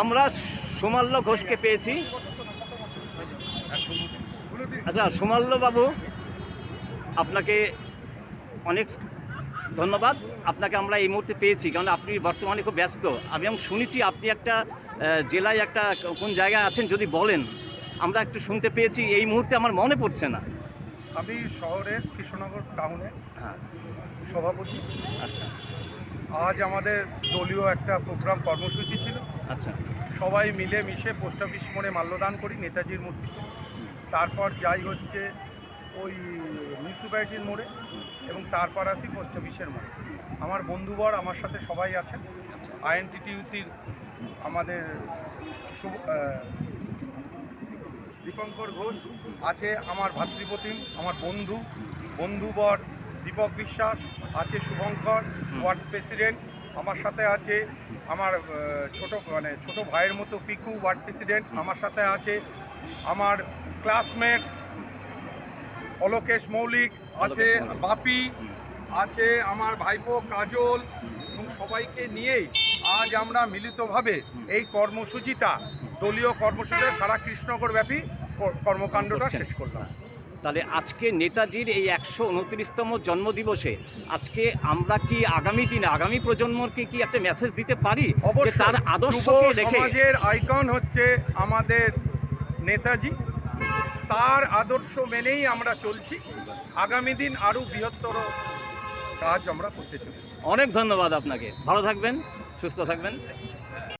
আমরা সুমাল্য ঘোষকে পেয়েছি। আচ্ছা সুমাল্য বাবু আপনাকে অনেক ধন্যবাদ। আপনাকে আমরা এই মুহূর্তে পেয়েছি কারণ আপনি বর্তমানে খুব ব্যস্ত। আমি এবং শুনেছি আপনি একটা জেলায় একটা কোন জায়গায় আছেন যদি বলেন। আমরা একটু শুনতে পেয়েছি এই মুহূর্তে আমার মনে পড়ছে না। আমি শহরের কৃষ্ণনগর টাউনে হ্যাঁ। সভাপতি। আচ্ছা। আজ আমাদের দলীয় একটা প্রোগ্রাম কর্মসূচি ছিল। আচ্ছা। সবাই মিলে মিশে পোস্ট অফিস মোড়ে মাল্যদান করি নেতাজির মূর্তি। তারপর যাই হচ্ছে ওই মিউনিসিপ্যালিটির মোড়ে এবং তারপর আসি পোস্ট অফিসের মোড়ে। আমার বন্ধুবর আমার সাথে সবাই আছেন। আইএনটিটিউসির আমাদের দীপঙ্কর ঘোষ আছে আমার ভাতৃপ্রতিম আমার বন্ধু বন্ধুবর দীপক বিশ্বাস আছে শুভঙ্কর ওয়ার্ড প্রেসিডেন্ট। আমার সাথে আছে আমার ছোট মানে ছোট ভাইয়ের মতো পিকু ওয়ার্ড প্রেসিডেন্ট। আমার সাথে আছে আমার ক্লাসমেট অলোকেশ মৌলিক আছে বাপি আছে আমার ভাইপো কাজল। এবং সবাইকে নিয়েই আজ আমরা মিলিতভাবে এই কর্মসূচিটা দলীয় কর্মসূচিটা সারা কৃষ্ণনগর ব্যাপী কর্মকাণ্ডটা শেষ করলাম। তাহলে আজকে নেতাজির এই একশো উনত্রিশতম জন্মদিবসে আজকে আমরা কি আগামী দিনে আগামী প্রজন্মকে কি একটা মেসেজ দিতে পারি? যে তার আদর্শকে রেখে সমাজের আইকন হচ্ছে আমাদের নেতাজি। তার আদর্শ মেনেই আমরা চলছি। আগামী দিন আরও বৃহত্তর কাজ আমরা করতে চলেছি। অনেক ধন্যবাদ আপনাকে। ভালো থাকবেন সুস্থ থাকবেন।